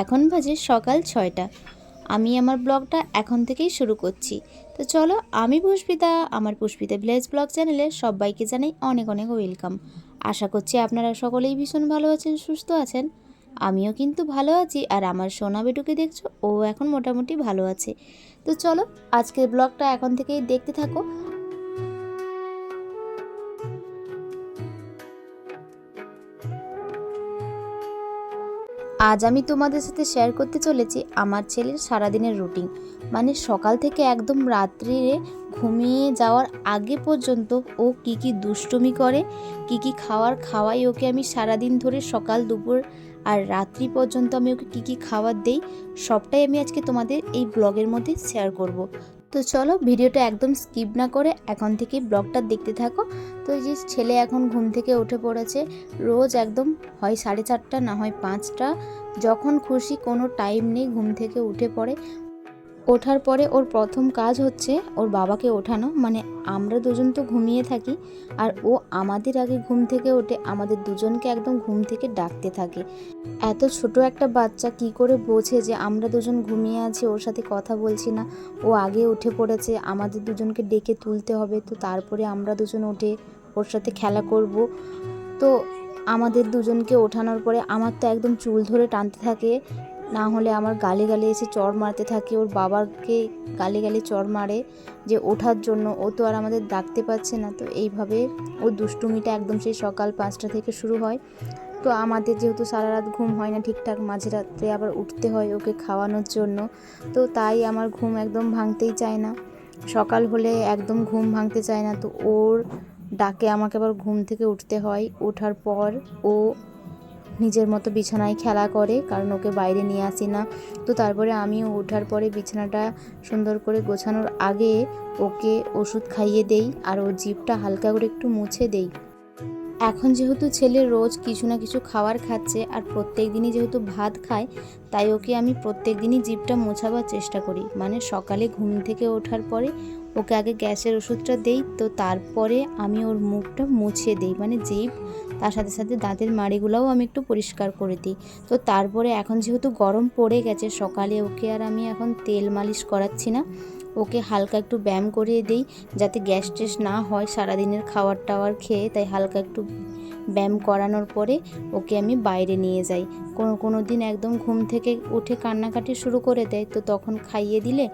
এখন বাজে সকাল ছয়টা। আমি আমার ব্লগটা এখন থেকেই শুরু করছি। তো চলো, আমি পুষ্পিতা, আমার পুষ্পিতা ভিলেজ ব্লগ চ্যানেলে সবাইকে জানাই অনেক অনেক ওয়েলকাম। আশা করছি আপনারা সকলেই ভীষণ ভালো আছেন, সুস্থ আছেন। আমিও কিন্তু ভালো আছি আর আমার সোনা বেটুকে দেখছ, ও এখন মোটামুটি ভালো আছে। তো চলো, আজকের ব্লগটা এখন থেকেই দেখতে থাকো। আজ আমি তোমাদের সাথে শেয়ার করতে চলেছি আমার ছেলের সারাদিনের রুটিন মানে সকাল থেকে একদম রাত্রিরে ঘুমিয়ে যাওয়ার আগে পর্যন্ত ও কি কি দুষ্টুমি করে, কি কি খাওয়ার খাওয়াই ওকে আমি সারাদিন ধরে সকাল, দুপুর আর রাত্রি পর্যন্ত আমি ওকে কী কী খাবার দেই, সবটাই আমি আজকে তোমাদের এই ব্লগের মধ্যে শেয়ার করব। তো চলো ভিডিওটা একদম স্কিপ না করে এখন থেকে ব্লগটা দেখতে থাকো। তো এই যে ছেলে এখন ঘুম থেকে উঠে পড়েছে, রোজ একদম হয় সাড়ে চারটা না হয় পাঁচটা, যখন খুশি কোনো টাইম নেই ঘুম থেকে উঠে পড়ে। ওঠার পরে ওর প্রথম কাজ হচ্ছে ওর বাবাকে ওঠানো। মানে আমরা দুজন তো ঘুমিয়ে থাকি আর ও আমাদের আগে ঘুম থেকে ওঠে। আমাদের দুজনকে একদম ঘুম থেকে ডাকতে থাকে। এত ছোট একটা বাচ্চা কি করে বোঝে যে আমরা দুজন ঘুমিয়ে আছি, ওর সাথে কথা বলছি না। ও আগে উঠে পড়েছে, আমাদের দুজনকে ডেকে তুলতে হবে। তো তারপরে আমরা দুজন উঠে ওর সাথে খেলা করব। তো আমাদের দুজনকে ওঠানোর পরে আমার তো একদম চুল ধরে টানতে থাকে। না হলে আমার গালে গালে এসে চড় মারতে থাকে, ওর বাবাকে গালে গালে চড় মারে যে ওঠার জন্য। ও তো আর আমাদের ডাকতে পারছে না, তো এইভাবে ও দুষ্টুমিটা একদম সেই সকাল পাঁচটা থেকে শুরু হয়। তো আমাদের যেহেতু সারা রাত ঘুম হয় না ঠিকঠাক, মাঝে রাত্রে আবার উঠতে হয় ওকে খাওয়ানোর জন্য। তো তাই আমার ঘুম একদম ভাঙতেই চায় না। সকাল হলে একদম ঘুম ভাঙতে চায় না, তো ওর ডাকে আমাকে আবার ঘুম থেকে উঠতে হয়। ওঠার পর ও নিজের মতো বিছানায় খেলা করে, কারণ ওকে বাইরে নিয়ে আসি না। তো তারপরে আমিও ওঠার পরে বিছানাটা সুন্দর করে গোছানোর আগে ওকে ওষুধ খাইয়ে দেই আর ওর জিভটা হালকা করে একটু মুছে দেই। এখন যেহেতু ছেলে রোজ কিছু না কিছু খাবার খাচ্ছে আর প্রত্যেক দিনই যেহেতু ভাত খায়, তাই ওকে আমি প্রত্যেক দিনই জিভটা মোছাবার চেষ্টা করি। মানে সকালে ঘুম থেকে ওঠার পরে ওকে আগে গ্যাসের ওষুধটা দেই, তো তারপরে আমি ওর মুখটা মুছে দিই। মানে জিভ তার সাথে সাথে দাঁতের মাড়িগুলোও আমি একটু পরিষ্কার করে দিই। তো তারপরে এখন যেহেতু গরম পড়ে গেছে, সকালে ওকে আর আমি এখন তেল মালিশ করাচ্ছি না। ওকে হালকা একটু ব্যায়াম করিয়ে দিই যাতে গ্যাস ট্যাস না হয় সারাদিনের খাবার টাওয়ার খেয়ে। তাই হালকা একটু ব্যায়াম করানোর পরে ওকে আমি বাইরে নিয়ে যাই। কোনো কোনো দিন একদম ঘুম থেকে উঠে কান্নাকাটি শুরু করে দেয়। তো তখন খাইয়ে দিলে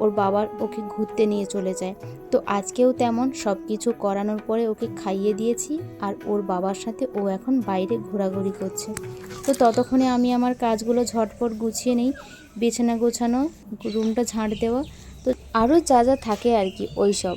ওর বাবার ওকে ঘুরতে নিয়ে চলে যায়। তো আজকেও তেমন সব কিছু করানোর পরে ওকে খাইয়ে দিয়েছি আর ওর বাবার সাথে ও এখন বাইরে ঘোরাঘুরি করছে। তো ততক্ষণে আমি আমার কাজগুলো ঝটপট গুছিয়ে নিই, বিছানা গোছানো, রুমটা ঝাঁট দেওয়া। তো আরও যা যা থাকে আর কি ওই সব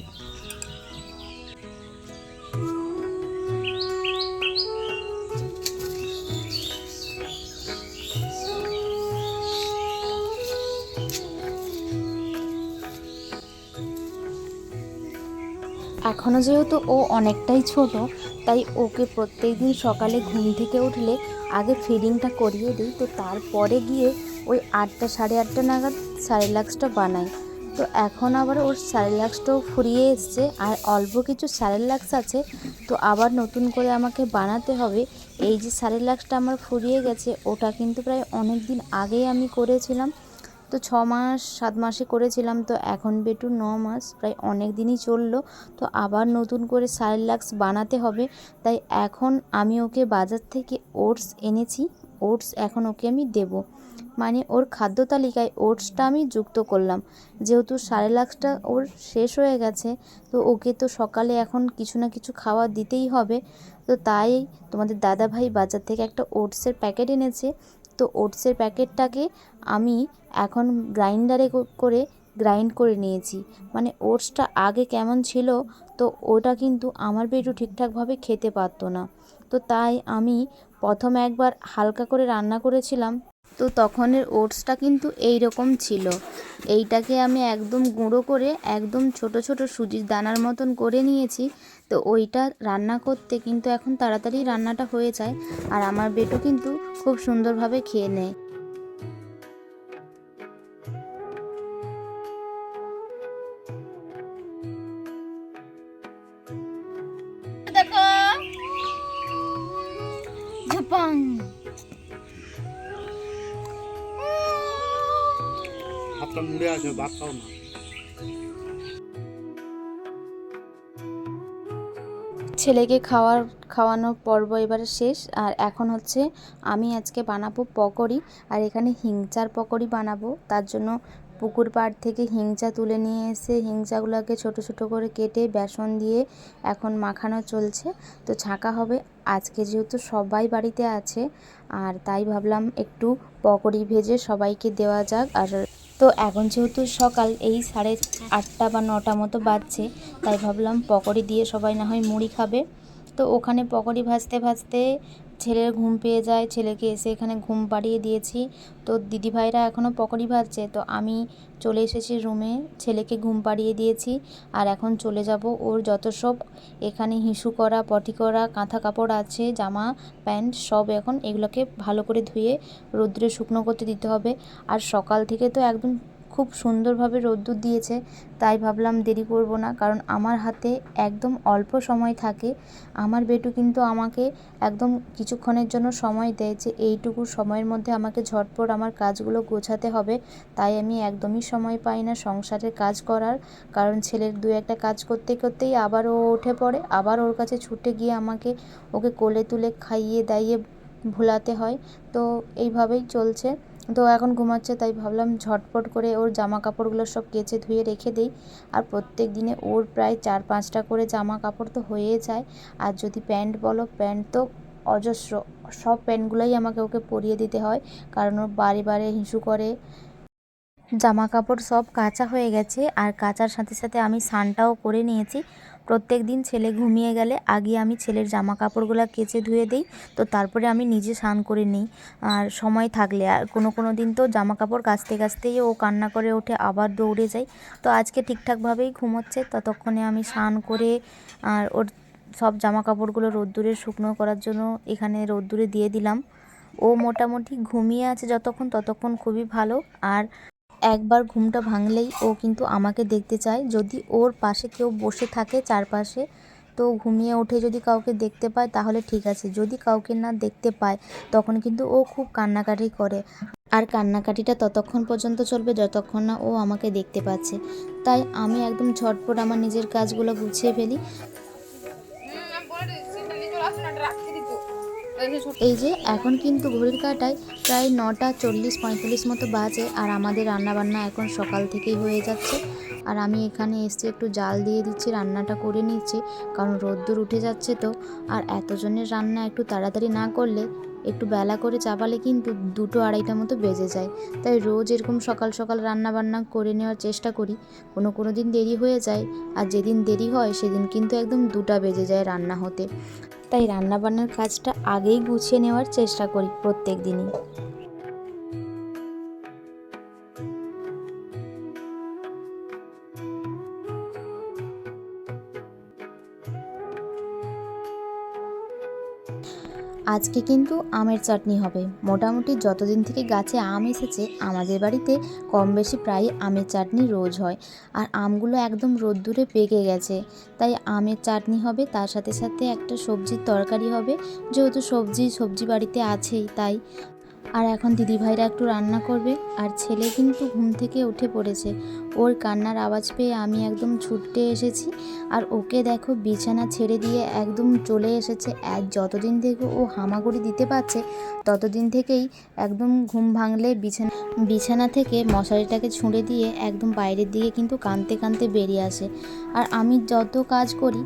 এখনও যেহেতু ও অনেকটাই ছোট, তাই ওকে প্রত্যেক দিন সকালে ঘুম থেকে উঠলে আগে ফিডিংটা করিয়ে দিই। তো তারপরে গিয়ে ওই আটটা সাড়ে আটটা নাগাদ স্যারেলাক্সটা বানাই। তো এখন আবার ওর স্যারেলাক্সটাও ফুরিয়ে এসছে আর অল্প কিছু স্যারেলাক্স আছে। তো আবার নতুন করে আমাকে বানাতে হবে। এই যে স্যারেলাক্সটা আমার ফুরিয়ে গেছে, ওটা কিন্তু প্রায় অনেক দিন আগেই আমি করেছিলাম। তো ছ মাস, সাত মাসে করেছিলাম, তো এখন বেটু ন মাস, প্রায় অনেক দিনই চলল, তো আবার নতুন করে সাইলাক্স বানাতে হবে, তাই এখন আমি ওকে বাজার থেকে ওটস এনেছি, ওটস এখন ওকে আমি দেব। মানে ওর খাদ্য তালিকায় ওটসটা আমি যুক্ত করলাম, যেহেতু সারেলাক্সটা ওর শেষ হয়ে গেছে, তো ওকে তো সকালে এখন কিছু না কিছু খাওয়া দিতেই হবে, তো তাই তোমাদের দাদা ভাই বাজার থেকে একটা ওটসের প্যাকেট এনেছে তো ওটসের প্যাকেটটাকে আমি এখন গ্রাইন্ডারে করে গ্রাইন্ড করে নিয়েছি। মানে ওটসটা আগে কেমন ছিল, তো ওটা কিন্তু আমার বেটু ঠিকঠাকভাবে খেতে পারতো না। তো তাই আমি প্রথম একবার হালকা করে রান্না করেছিলাম, তো তখনের ওটসটা কিন্তু এই রকম ছিল। এইটাকে আমি একদম গুঁড়ো করে একদম ছোট ছোট সুজির দানার মতন করে নিয়েছি তো ওইটা রান্না করতে কিন্তু এখন তাড়াতাড়ি রান্নাটা হয়ে যায় আর আমার বেটো কিন্তু খুব সুন্দরভাবে খেয়ে নেয়। দেখো। ঝাপাং। মুড়ে আছে ভাত খাও না। ছেলেকে খাওয়ার, খাওয়ানোর পর্ব এবারে শেষ। আর এখন হচ্ছে আমি আজকে বানাবো পকোড়ি। আর এখানে হিংচার পকোড়ি বানাবো। তার জন্য পুকুর পাড় থেকে হিংচা তুলে নিয়ে এসে হিংচাগুলোকে ছোট ছোট করে কেটে বেসন দিয়ে এখন মাখানো চলছে। তো ছাঁকা হবে। আজকে যেহেতু সবাই বাড়িতে আছে, আর তাই ভাবলাম একটু পকোড়ি ভেজে সবাইকে দেওয়া যাক। আর তো এখন যেহেতু সকাল, এই সাড়ে আটটা বা নটা মতো বাজছে, তাই ভাবলাম পকোড়ি দিয়ে সবাই না হয় মুড়ি খাবে। তো ওখানে পকোড়ি ভাজতে ভাজতে ছেলের ঘুম পেয়ে যায়। ছেলেকে এসে এখানে ঘুম পাড়িয়ে দিয়েছি। তো দিদিভাইরা এখনও পকোড়ি ভাজছে। তো আমি চলে এসেছি রুমে। ছেলেকে ঘুম পাড়িয়ে দিয়েছি। আর এখন চলে যাব ওর যত সব এখানে হিসু করা, পটি করা, কাঁথা কাপড় আছে, জামা, প্যান্ট সব এখন এগুলোকে ভালো করে ধুয়ে রোদ্রে শুকনো করতে দিতে হবে। আর সকাল থেকে তো একদম খুব সুন্দরভাবে রোদ্দুর দিয়েছে, তাই ভাবলাম দেরি করব না। কারণ আমার হাতে একদম অল্প সময় থাকে। আমার বেটু কিন্তু আমাকে একদম কিছুক্ষণের জন্য সময় দেয় যে এইটুকু সময়ের মধ্যে আমাকে ঝটপট আমার কাজগুলো গোছাতে হবে। তাই আমি একদমই সময় পাই না সংসারের কাজ করার। কারণ ছেলের দু একটা কাজ করতে করতেই আবার ও উঠে পড়ে। আবার ওর কাছে ছুটে গিয়ে আমাকে ওকে কোলে তুলে খাইয়ে দাইয়ে ভোলাতে হয়। তো এইভাবেই চলছে। তো এখন ঘুমাচ্ছে, তাই ভাবলাম ঝটপট করে ওর জামা কাপড়গুলো সব কেচে ধুয়ে রেখে দেই। আর প্রত্যেক দিনে ওর প্রায় চার পাঁচটা করে জামা কাপড় তো হয়ে যায়। আর যদি প্যান্ট বলো, প্যান্ট তো অজস্র। সব প্যান্টগুলোই আমাকে ওকে পরিয়ে দিতে হয়, কারণ ও বারে বারে হিসু করে। জামা কাপড় সব কাচা হয়ে গেছে, আর কাচার সাথে সাথে আমি স্নানটাও করে নিয়েছি। প্রত্যেক দিন ছেলে ঘুমিয়ে গেলে আগে আমি ছেলের জামা কাপড়গুলো কেচে ধুয়ে দিই, তো তারপরে আমি নিজে স্নান করে নিই। আর সময় থাকলে, আর কোনো কোনো দিন তো জামা কাপড় কাচতে কাচতেই ও কান্না করে ওঠে, আবার দৌড়ে যায়। তো আজকে ঠিকঠাকভাবেই ঘুমোচ্ছে, ততক্ষণে আমি স্নান করে, আর ওর সব জামা কাপড়গুলো রোদ্দুরে শুকনো করার জন্য এখানে রোদ্দুরে দিয়ে দিলাম। ও মোটামুটি ঘুমিয়ে আছে যতক্ষণ, ততক্ষণ খুবই ভালো। আর একবার ঘুমটা ভাঙলেই ও কিন্তু আমাকে দেখতে চায়। যদি ওর পাশে কেউ বসে থাকে চারপাশে, তো ঘুমিয়ে উঠে যদি কাউকে দেখতে পায়, তাহলে ঠিক আছে। যদি কাউকে না দেখতে পায়, তখন কিন্তু ও খুব কান্নাকাটি করে। আর কান্নাকাটিটা ততক্ষণ পর্যন্ত চলবে যতক্ষণ না ও আমাকে দেখতে পাচ্ছে। তাই আমি একদম ঝটপট আমার নিজের কাজগুলো গুছিয়ে ফেলি। এই যে, এখন কিন্তু ঘড়ির কাটায় প্রায় নটা চল্লিশ পঁয়তাল্লিশ মতো বাজে আর আমাদের রান্নাবান্না এখন সকাল থেকেই হয়ে যাচ্ছে। আর আমি এখানে এসে একটু জাল দিয়ে দিচ্ছি, রান্নাটা করে নিচ্ছি, কারণ রোদ্দুর উঠে যাচ্ছে তো। আর এতজনের রান্না একটু তাড়াতাড়ি না করলে একটু বেলা করে চাপালে কিন্তু দুটো আড়াইটা মতো বেজে যায়। তাই রোজ এরকম সকাল সকাল রান্না বান্না করে নেওয়ার চেষ্টা করি। কোনো কোনো দিন দেরি হয়ে যায়, আর যেদিন দেরি হয় সেদিন কিন্তু একদম দুটা বেজে যায় রান্না হতে। তাই রান্নাবান্নার কাজটা আগেই গুছিয়ে নেওয়ার চেষ্টা করি প্রত্যেক দিনই। আজকে কিন্তু আমের চাটনি হবে। মোটামুটি যতদিন থেকে গাছে আম এসেছে, আমাদের বাড়িতে কম বেশি প্রায় আমের চাটনি রোজ হয়। আর আমগুলো একদম রোদ্দুরে পেকে গেছে। তাই আমের চাটনি হবে, তার সাথে সাথে একটা সবজির তরকারি হবে। যেহেতু সবজি সবজি বাড়িতে আছেই, তাই আর এখন দিদিভাইরা একটু রান্না করবে, আর ছেলে কিন্তু ঘুম থেকে উঠে পড়েছে। ওর কান্নার আওয়াজ পেয়ে আমি একদম ছুটতে এসেছি, আর ওকে দেখো বিছানা ছেড়ে দিয়ে একদম চলে এসেছে। এক যতদিন থেকে ও হামাগুড়ি দিতে পারছে, ততদিন থেকেই একদম ঘুম ভাঙলে বিছানা বিছানা থেকে মশারিটাকে ছুঁড়ে দিয়ে একদম বাইরের দিকে কিন্তু কাঁদতে কাঁদতে বেরিয়ে আসে। আর আমি যত কাজ করি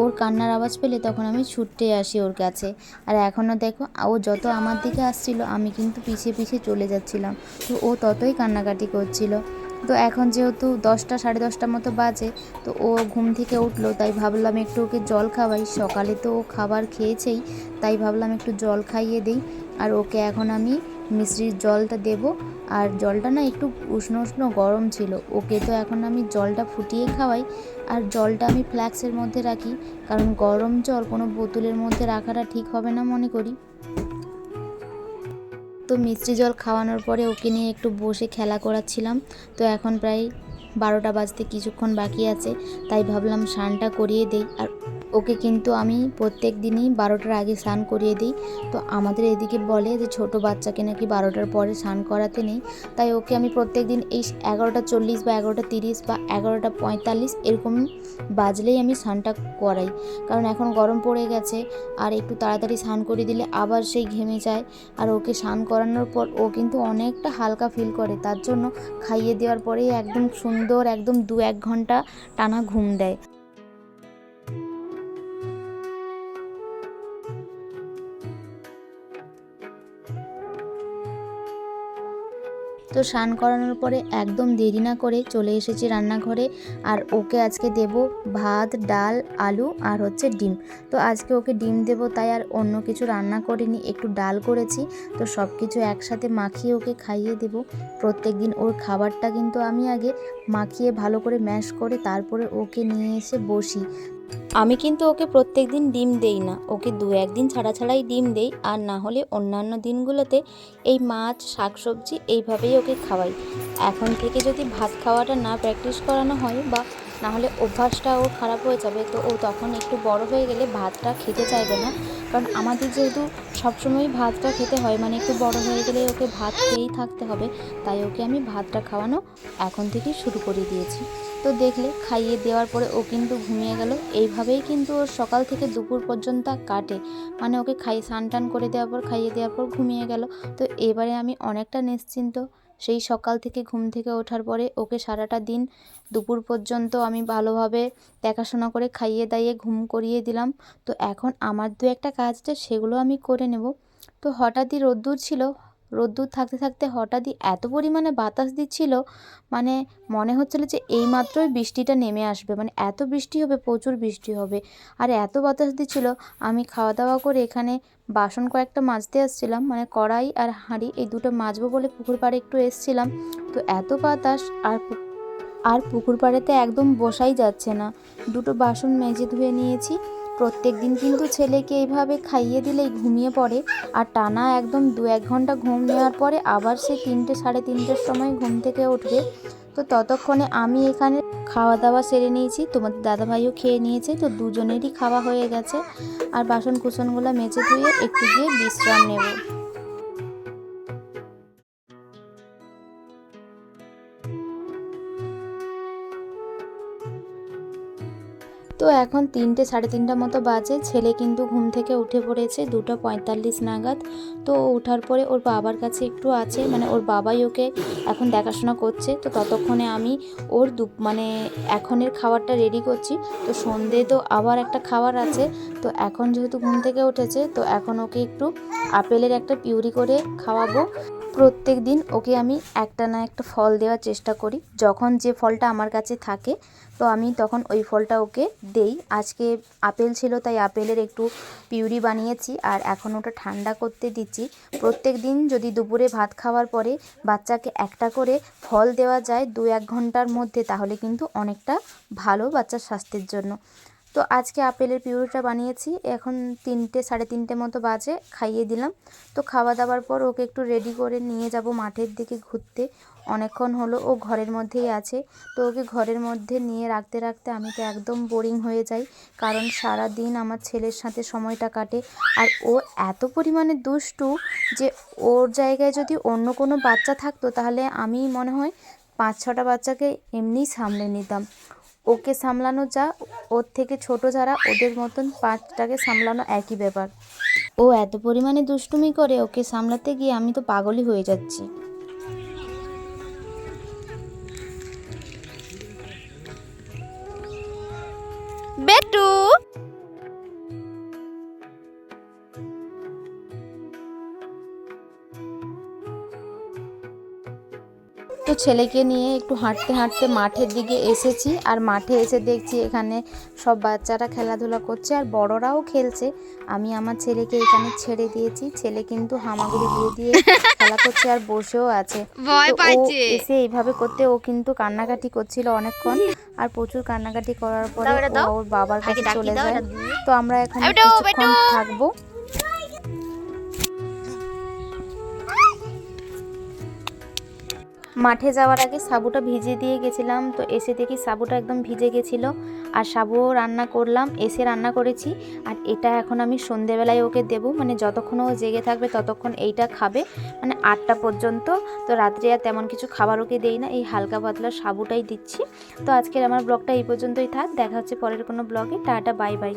ওর কান্নার আওয়াজ পেলে তখন আমি ছুটতে আসি ওর কাছে। আর এখনও দেখো, ও যত আমার দিকে আসছিল, আমি কিন্তু পিছিয়ে পিছিয়ে চলে যাচ্ছিলাম। তো ও ততই কান্নাকাটি করছিল। তো এখন যেহেতু দশটা, সাড়ে দশটার মতো বাজে, তো ও ঘুম থেকে উঠল, তাই ভাবলাম একটু ওকে জল খাওয়াই। সকালে তো ও খাবার খেয়েছেই, তাই ভাবলাম একটু জল খাইয়ে দিই। আর ওকে এখন আমি মিশ্রির জলটা দেব আর জলটা না একটু উষ্ণ উষ্ণ গরম ছিল। ওকে তো এখন আমি জলটা ফুটিয়ে খাওয়াই আর জলটা আমি ফ্ল্যাক্সের মধ্যে রাখি, কারণ গরম জল কোনো বোতলের মধ্যে রাখাটা ঠিক হবে না মনে করি। তো মিষ্টি জল খাওয়ানোর পরে ওকে নিয়ে একটু বসে খেলা করাচ্ছিলাম। তো এখন প্রায় বারোটা বাজতে কিছুক্ষণ বাকি আছে, তাই ভাবলাম স্নানটা করিয়ে দেই। আর ওকে কিন্তু আমি প্রত্যেক দিনই বারোটার আগে স্নান করিয়ে দিই। তো আমাদের এদিকে বলে যে, ছোট বাচ্চাকে নাকি বারোটার পরে স্নান করাতে নেই। তাই ওকে আমি প্রত্যেক দিন এই এগারোটা চল্লিশ বা এগারোটা তিরিশ বা এগারোটা পঁয়তাল্লিশ এরকম বাজলেই আমি স্নানটা করাই। কারণ এখন গরম পড়ে গেছে, আর একটু তাড়াতাড়ি স্নান করে দিলে আবার সেই ঘেমে যায়। আর ওকে স্নান করানোর পর ও কিন্তু অনেকটা হালকা ফিল করে। তার জন্য খাইয়ে দেওয়ার পরেই একদম সুন্দর, একদম দু এক ঘণ্টা টানা ঘুম দেয়। তো স্নান করানোর পরে একদম দেরি না করে চলে এসেছি রান্নাঘরে। আর ওকে আজকে দেব ভাত, ডাল, আলু আর হচ্ছে ডিম। তো আজকে ওকে ডিম দেব, তাই আর অন্য কিছু রান্না করিনি, একটু ডাল করেছি। তো সব কিছু একসাথে মাখিয়ে ওকে খাইয়ে দেব। প্রত্যেক দিন ওর খাবারটা কিন্তু আমি আগে মাখিয়ে ভালো করে ম্যাশ করে তারপরে ওকে নিয়ে এসে বসি। আমি কিন্তু ওকে প্রত্যেক দিন ডিম দেই না। ওকে দু একদিন ছাড়া ছাড়াই ডিম দেই, আর না হলে অন্যান্য দিনগুলোতে এই মাছ, শাকসবজি এইভাবেই ওকে খাওয়াই। এখন থেকে যদি ভাত খাওয়াটা না প্র্যাকটিস করানো হয় বা না হলে অভ্যাসটা ওর খারাপ হয়ে যাবে। তো ও তখন একটু বড় হয়ে গেলে ভাতটা খেতে চাইবে না। কারণ আমাদের যেহেতু সবসময় ভাতটা খেতে হয় মানে একটু বড় হয়ে গেলে ওকে ভাত খেয়েই থাকতে হবে। তাই ওকে আমি ভাতটা খাওয়ানো এখন থেকেই শুরু করে দিয়েছি। তো দেখলে খাইয়ে দেওয়ার পরে ও কিন্তু ঘুমিয়ে গেল। এইভাবেই কিন্তু ওর সকাল থেকে দুপুর পর্যন্ত কাটে। মানে ওকে খাই, স্নান টান করে দেওয়ার পর, খাইয়ে দেওয়ার পর ঘুমিয়ে গেল। তো এবারে আমি অনেকটা নিশ্চিন্ত। সেই সকাল থেকে ঘুম থেকে ওঠার পরে ওকে সারাটা দিন দুপুর পর্যন্ত আমি ভালোভাবে দেখাশোনা করে খাইয়ে দাইয়ে ঘুম করিয়ে দিলাম। তো এখন আমার দু একটা কাজ আছে, সেগুলো আমি করে নেব। তো হঠাৎই রোদ্দুর ছিল রোদ্দুর থাকতে থাকতে হঠাৎই এত পরিমাণে বাতাস দিচ্ছিল মানে মনে হচ্ছিল যে এইমাত্রই বৃষ্টিটা নেমে আসবে মানে এত বৃষ্টি হবে, প্রচুর বৃষ্টি হবে। আর এত বাতাস দিচ্ছিল, আমি খাওয়া দাওয়া করে এখানে বাসন কয়েকটা মাজতে আসছিলাম মানে কড়াই আর হাঁড়ি, এই দুটো মাজবো বলে পুকুর পাড়ে একটু এসছিলাম। তো এত বাতাস আর আর পুকুর পাড়েতে একদম বসাই যাচ্ছে না। দুটো বাসন মেজে ধুয়ে নিয়েছি। প্রত্যেক দিন কিন্তু ছেলেকে এইভাবে খাইয়ে দিলেই ঘুমিয়ে পড়ে। আর টানা একদম দু এক ঘণ্টা ঘুম নেওয়ার পরে আবার সে তিনটে, সাড়ে তিনটের সময় ঘুম থেকে উঠবে। তো ততক্ষণে আমি এখানে খাওয়া দাওয়া সেরে নিয়েছি। তোমাদের দাদাভাইও খেয়ে নিয়েছে। তো দুজনেরই খাওয়া হয়ে গেছে। আর বাসন কুসনগুলো মেজে ধুয়ে একটু গিয়ে বিশ্রাম নেব। তো এখন তিনটে, সাড়ে তিনটা মতো বাজে। ছেলে কিন্তু ঘুম থেকে উঠে পড়েছে দুটো পঁয়তাল্লিশ নাগাদ। তো ওঠার পরে ওর বাবার কাছে একটু আছে মানে ওর বাবাই ওকে এখন দেখাশোনা করছে। তো ততক্ষণে আমি ওর দু মানে এখনের খাবারটা রেডি করছি। তো সন্ধে তো আবার একটা খাবার আছে। তো এখন যেহেতু ঘুম থেকে উঠেছে, তো এখন ওকে একটু আপেলের একটা পিউরি করে খাওয়াবো। প্রত্যেক দিন ওকে আমি একটা না একটা ফল দেওয়ার চেষ্টা করি। যখন যে ফলটা আমার কাছে থাকে তো আমি তখন ওই ফলটা ওকে দেই। আজকে আপেল ছিল, তাই আপেলের একটু পিউরি বানিয়েছি আর এখন ওটা ঠান্ডা করতে দিচ্ছি। প্রত্যেক দিন যদি দুপুরে ভাত খাওয়ার পরে বাচ্চাকে একটা করে ফল দেওয়া যায় দু এক ঘণ্টার মধ্যে, তাহলে কিন্তু অনেকটা ভালো বাচ্চার স্বাস্থ্যের জন্য। তো আজকে আপেলের পিউরিটা বানিয়েছি, এখন তিনটে, সাড়ে তিনটে মতো বাজে, খাইয়ে দিলাম। তো খাওয়া দাওয়ার পর ওকে একটু রেডি করে নিয়ে যাব মাঠের দিকে ঘুরতে। অনেকক্ষণ হলো ও ঘরের মধ্যেই আছে। তো ওকে ঘরের মধ্যে নিয়ে রাখতে রাখতে আমি তো একদম বোরিং হয়ে যাই, কারণ সারা দিন আমার ছেলের সাথে সময়টা কাটে। আর ও এত পরিমাণে দুষ্টু যে ওর জায়গায় যদি অন্য কোনো বাচ্চা থাকতো তাহলে আমি মনে হয় পাঁচ ছটা বাচ্চাকে এমনিই সামলে নিতাম। ওকে সামলানো যা, ওর থেকে ছোট যারা, ওদের মতন পাঁচটাকে সামলানো একই ব্যাপার। ও এত পরিমাণে দুষ্টুমি করে ওকে সামলাতে গিয়ে আমি তো পাগলই হয়ে যাচ্ছি। তো ছেলেকে নিয়ে একটু হাঁটতে হাঁটতে মাঠের দিকে এসেছি আর মাঠে এসে দেখছি এখানে সব বাচ্চারা খেলাধুলা করছে আর বড়রাও খেলছে। আমি আমার ছেলেকে এখানে ছেড়ে দিয়েছি। ছেলে কিন্তু হামাগুড়ি দিয়ে দিয়ে খেলা করছে আর বসেও আছে। ও এসে এইভাবে করতে ও কিন্তু কান্নাকাটি করছিল অনেকক্ষণ আর প্রচুর কান্নাকাটি করার পরে। ওর বাবার কাছে চলে যায়। তো আমরা এখানে কিছুক্ষণ থাকব। মাঠে যাওয়ার আগে সাবুটা ভিজে দিয়ে গেছিলাম, তো এসে দেখি সাবুটা একদম ভিজে গেছিল। আর সাবুও রান্না করলাম, এসে রান্না করেছি। আর এটা এখন আমি সন্ধেবেলায় ওকে দেবো মানে যতক্ষণ ও জেগে থাকবে ততক্ষণ এইটা খাবে। মানে আটটা পর্যন্ত, তো রাত্রে আর তেমন কিছু খাবার ওকে দেই না, এই হালকা পাতলা সাবুটাই দিচ্ছি। তো আজকের আমার ব্লগটা এই পর্যন্তই থাক, দেখা হচ্ছে পরের কোনো ব্লগে, টাটা, বাই বাই।